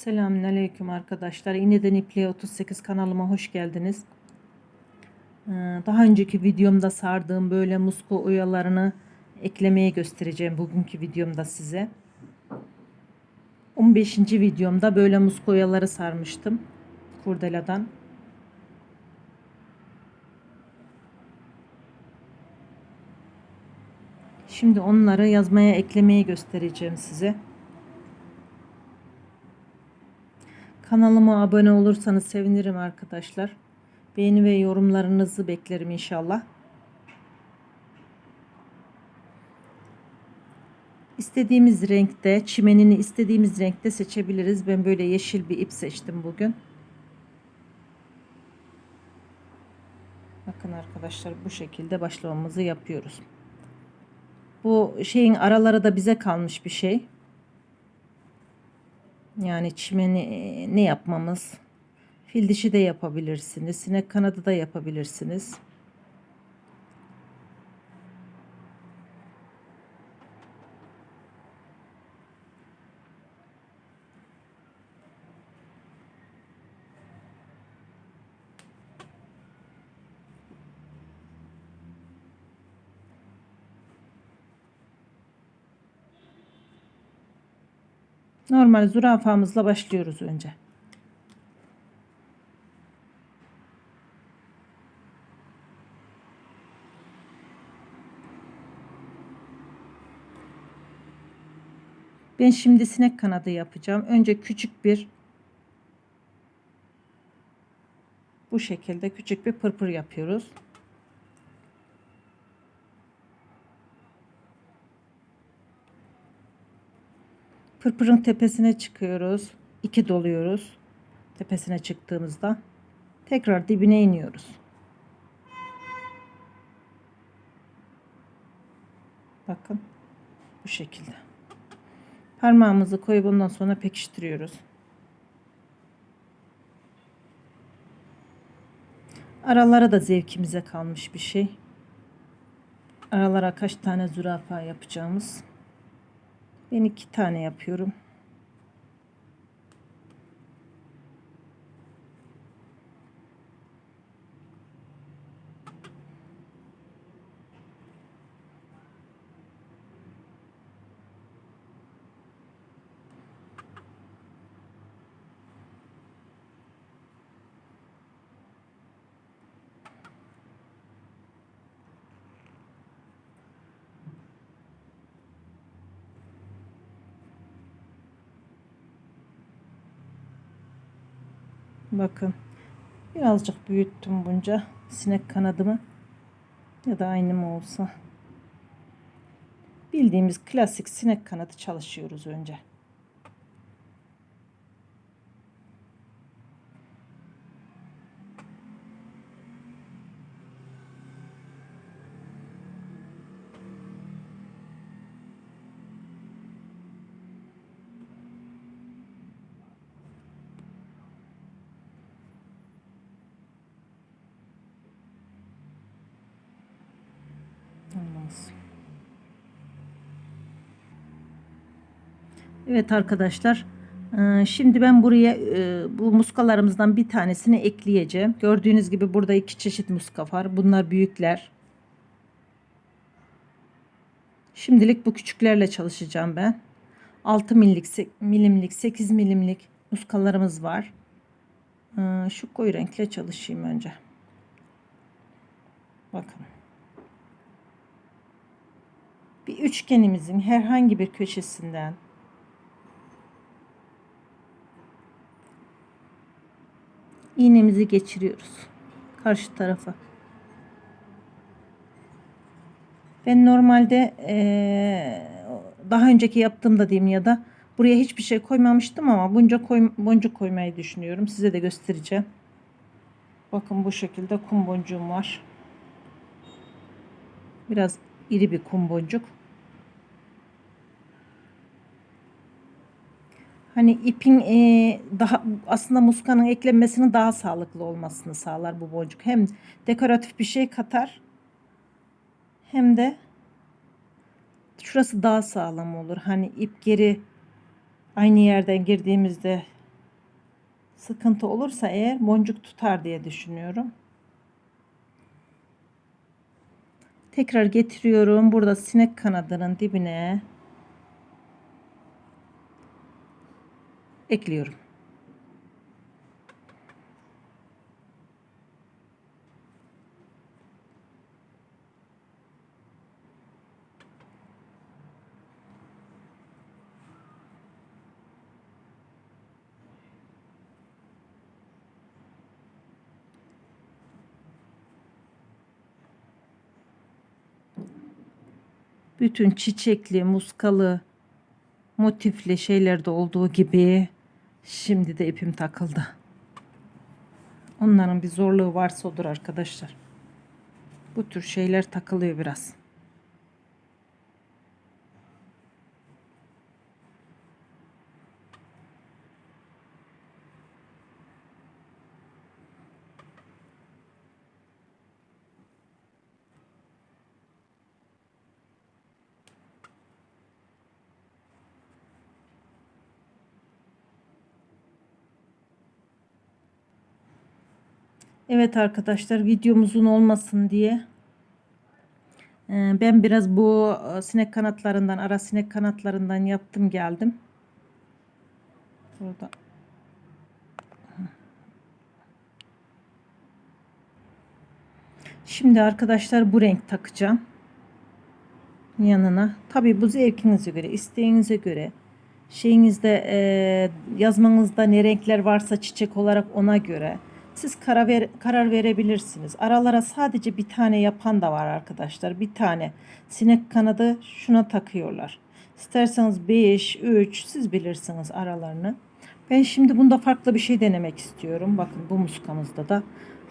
Selamünaleyküm arkadaşlar. İğneden İpliğe 38 kanalıma hoş geldiniz. Ee, Daha önceki videomda sardığım böyle musko oyalarını eklemeye göstereceğim bugünkü videomda size. 15. videomda böyle musko oyaları sarmıştım kurdeladan. Şimdi onları yazmaya eklemeye göstereceğim size. Kanalıma abone olursanız sevinirim arkadaşlar. Beğeni ve yorumlarınızı beklerim inşallah. İstediğimiz renkte, çimenini istediğimiz renkte seçebiliriz. Ben böyle yeşil bir ip seçtim bugün. Bakın arkadaşlar bu şekilde başlamamızı yapıyoruz. Bu şeyin araları da bize kalmış bir şey. Yani çimeni e, ne yapmamız? Fil dişi de yapabilirsiniz. Sinek kanadı da yapabilirsiniz. Normal zürafamızla başlıyoruz önce. Ben şimdi sinek kanadı yapacağım. Önce küçük bir bu şekilde küçük bir pırpır yapıyoruz. Pırpırın tepesine çıkıyoruz. İki doluyoruz. Tepesine çıktığımızda tekrar dibine iniyoruz. Bakın bu şekilde. Parmağımızı koyup ondan sonra pekiştiriyoruz. Aralara da zevkimize kalmış bir şey. Aralara kaç tane zürafa yapacağımız. Ben iki tane yapıyorum. Bakın. Birazcık büyüttüm bunca sinek kanadımı. Ya da aynı mı olsa. Bildiğimiz klasik sinek kanadı çalışıyoruz önce. Olmaz. Evet arkadaşlar. e, Şimdi ben buraya e, bu muskalarımızdan bir tanesini ekleyeceğim. Gördüğünüz gibi burada iki çeşit muska var. Bunlar büyükler. Şimdilik bu küçüklerle çalışacağım ben. 6 milimlik, milimlik 8 milimlik muskalarımız var. E, Şu koyu renkle çalışayım önce. Bakın. Bir üçgenimizin herhangi bir köşesinden iğnemizi geçiriyoruz karşı tarafa. Ben normalde eee, daha önceki yaptığımda diyeyim ya da buraya hiçbir şey koymamıştım ama bunca koy, boncuk koymayı düşünüyorum. Size de göstereceğim. Bakın bu şekilde kum boncuğum var. Biraz iri bir kum boncuk. Hani ipin e, daha aslında muskanın eklenmesinin daha sağlıklı olmasını sağlar bu boncuk. Hem dekoratif bir şey katar hem de şurası daha sağlam olur. Hani ip geri aynı yerden girdiğimizde sıkıntı olursa eğer boncuk tutar diye düşünüyorum. Tekrar getiriyorum. Burada sinek kanadının dibine ekliyorum. bütün çiçekli, muskalı, motifli şeylerde olduğu gibi şimdi de ipim takıldı. Onların bir zorluğu varsa odur arkadaşlar. Bu tür şeyler takılıyor biraz. Evet arkadaşlar videomuzun olmasın diye e, ben biraz bu e, sinek kanatlarından ara sinek kanatlarından yaptım geldim. Burada Şimdi arkadaşlar bu renk takacağım. Yanına. Tabi bu zevkinize göre, isteğinize göre, şeyinizde e, yazmanızda ne renkler varsa çiçek olarak ona göre siz karar, ver, karar verebilirsiniz. Aralara sadece bir tane yapan da var arkadaşlar. Bir tane sinek kanadı şuna takıyorlar. İsterseniz 5, 3 siz bilirsiniz aralarını. Ben şimdi bunda farklı bir şey denemek istiyorum. Bakın bu muskamızda da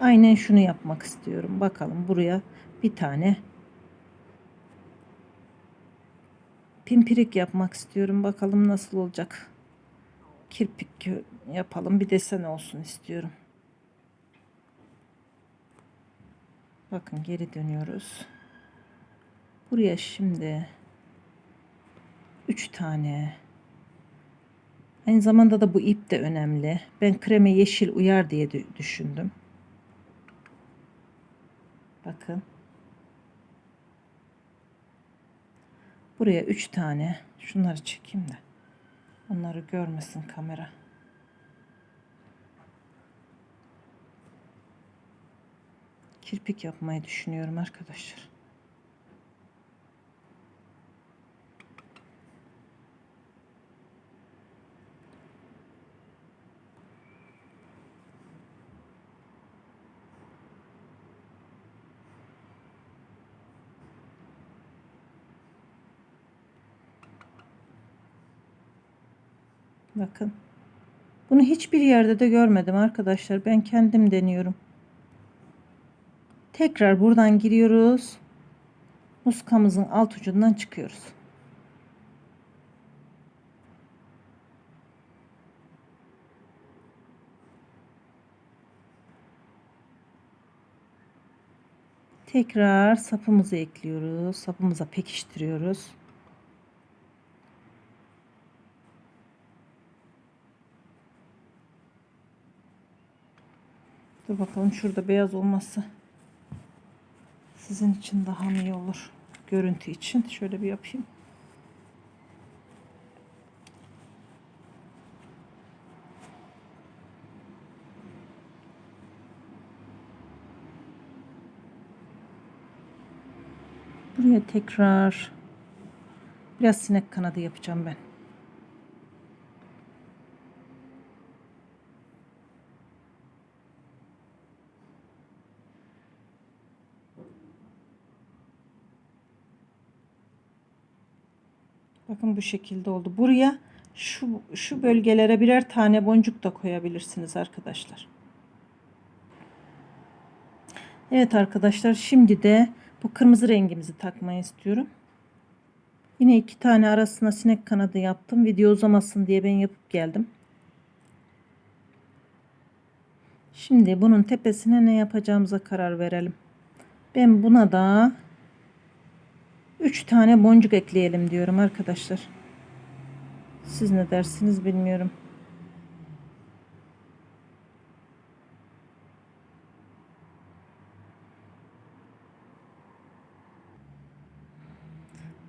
aynen şunu yapmak istiyorum. Bakalım buraya bir tane pimpirik yapmak istiyorum. Bakalım nasıl olacak. Kirpik yapalım. Bir desen olsun istiyorum. Bakın geri dönüyoruz. Buraya şimdi 3 tane Aynı zamanda da bu ip de önemli. Ben kreme yeşil uyar diye düşündüm. Bakın. Buraya 3 tane şunları çekeyim de onları görmesin kamera. Kirpik yapmayı düşünüyorum arkadaşlar. Bakın. Bunu hiçbir yerde de görmedim arkadaşlar. Ben kendim deniyorum. Tekrar buradan giriyoruz. Muskamızın alt ucundan çıkıyoruz. Tekrar sapımızı ekliyoruz. Sapımıza pekiştiriyoruz. Dur bakalım şurada beyaz olması sizin için daha iyi olur. Görüntü için. Şöyle bir yapayım. Buraya tekrar biraz sinek kanadı yapacağım ben. Bakın bu şekilde oldu. Buraya şu, şu bölgelere birer tane boncuk da koyabilirsiniz arkadaşlar. Evet arkadaşlar şimdi de bu kırmızı rengimizi takmayı istiyorum. Yine iki tane arasına sinek kanadı yaptım. Video uzamasın diye ben yapıp geldim. Şimdi bunun tepesine ne yapacağımıza karar verelim. Ben buna da 3 tane boncuk ekleyelim diyorum arkadaşlar. Siz ne dersiniz bilmiyorum.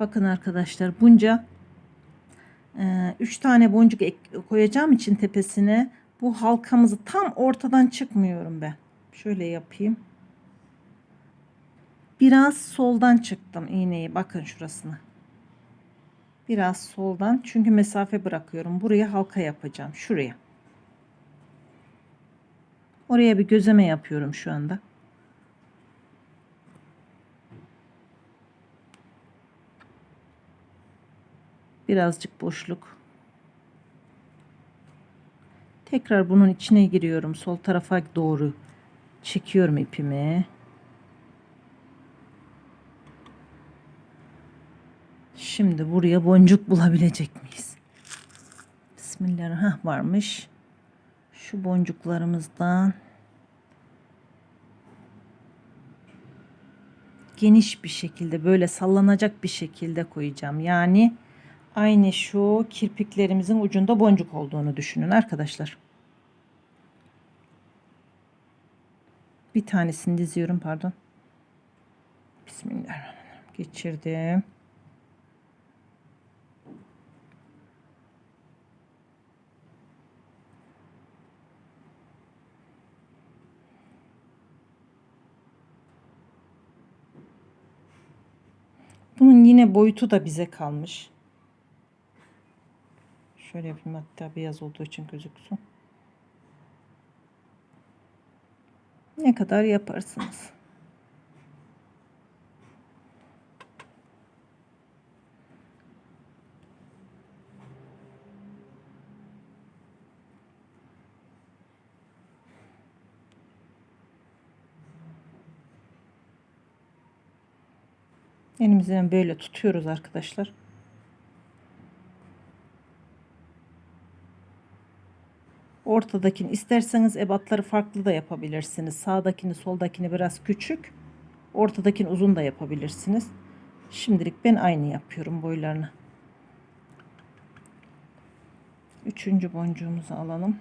Bakın arkadaşlar bunca e, 3 tane boncuk koyacağım için tepesine bu halkamızı tam ortadan çıkmıyorum ben. Şöyle yapayım. Biraz soldan çıktım iğneyi. Bakın şurasına. Biraz soldan çünkü mesafe bırakıyorum. Buraya halka yapacağım. Şuraya. Oraya bir gözeme yapıyorum şu anda. Birazcık boşluk. Tekrar bunun içine giriyorum. Sol tarafa doğru çekiyorum ipimi. Şimdi buraya boncuk bulabilecek miyiz? Bismillahirrahmanirrahim. Varmış. Şu boncuklarımızdan geniş bir şekilde böyle sallanacak bir şekilde koyacağım. Yani aynı şu kirpiklerimizin ucunda boncuk olduğunu düşünün arkadaşlar. Bir tanesini diziyorum pardon. Bismillahirrahmanirrahim. Geçirdim. Bunun yine boyutu da bize kalmış. Şöyle yapayım hatta beyaz olduğu için gözüksün. Ne kadar yaparsınız? Elimizden böyle tutuyoruz arkadaşlar. Ortadakini isterseniz ebatları farklı da yapabilirsiniz. Sağdakini soldakini biraz küçük. Ortadakini uzun da yapabilirsiniz. Şimdilik ben aynı yapıyorum boylarını. Üçüncü boncuğumuzu alalım.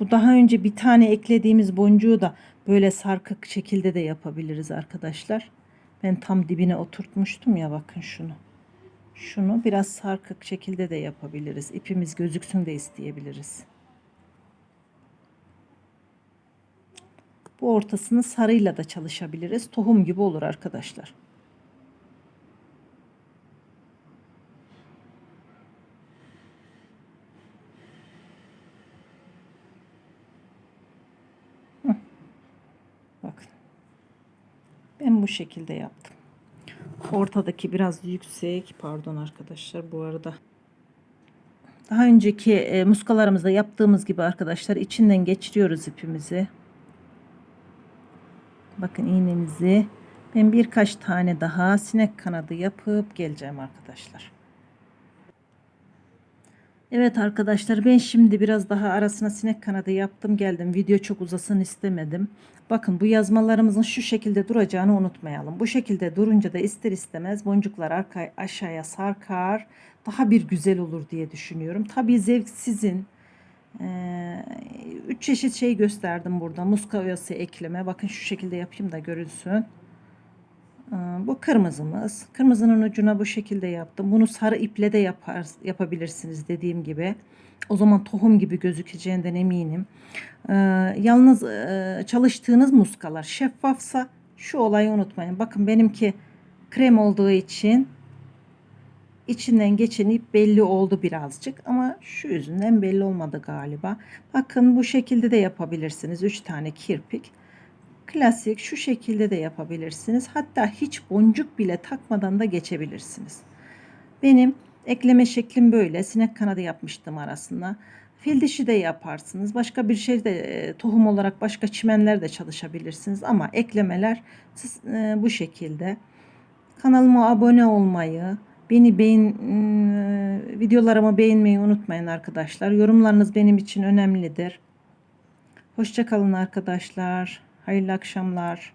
Bu daha önce bir tane eklediğimiz boncuğu da böyle sarkık şekilde de yapabiliriz arkadaşlar. Ben tam dibine oturtmuştum ya bakın şunu. Şunu biraz sarkık şekilde de yapabiliriz. İpimiz gözüksün de isteyebiliriz. Bu ortasını sarıyla da çalışabiliriz. Tohum gibi olur arkadaşlar. Bakın. Ben bu şekilde yaptım. Ortadaki biraz yüksek. Pardon arkadaşlar bu arada. Daha önceki e, muskalarımızda yaptığımız gibi arkadaşlar içinden geçiriyoruz ipimizi. Bakın iğnemizi. Ben birkaç tane daha sinek kanadı yapıp geleceğim arkadaşlar. Evet arkadaşlar ben şimdi biraz daha arasına sinek kanadı yaptım geldim. Video çok uzasın istemedim. Bakın bu yazmalarımızın şu şekilde duracağını unutmayalım. Bu şekilde durunca da ister istemez boncuklar arka, aşağıya sarkar. Daha bir güzel olur diye düşünüyorum. Tabii zevk sizin. Ee, üç çeşit şey gösterdim burada. Muska oyası ekleme. Bakın şu şekilde yapayım da görülsün. Bu kırmızımız. Kırmızının ucuna bu şekilde yaptım. Bunu sarı iple de yapar, yapabilirsiniz dediğim gibi. O zaman tohum gibi gözükeceğinden eminim. Ee, yalnız e, çalıştığınız muskalar şeffafsa şu olayı unutmayın. Bakın benimki krem olduğu için içinden geçeni belli oldu birazcık ama şu yüzünden belli olmadı galiba. Bakın bu şekilde de yapabilirsiniz. 3 tane kirpik. Klasik şu şekilde de yapabilirsiniz. Hatta hiç boncuk bile takmadan da geçebilirsiniz. Benim ekleme şeklim böyle. Sinek kanadı yapmıştım arasında. Fil dişi de yaparsınız. Başka bir şey de e, tohum olarak başka çimenler de çalışabilirsiniz. Ama eklemeler e, bu şekilde. Kanalıma abone olmayı, beni beğen, e, videolarımı beğenmeyi unutmayın arkadaşlar. Yorumlarınız benim için önemlidir. Hoşçakalın arkadaşlar. Hayırlı akşamlar.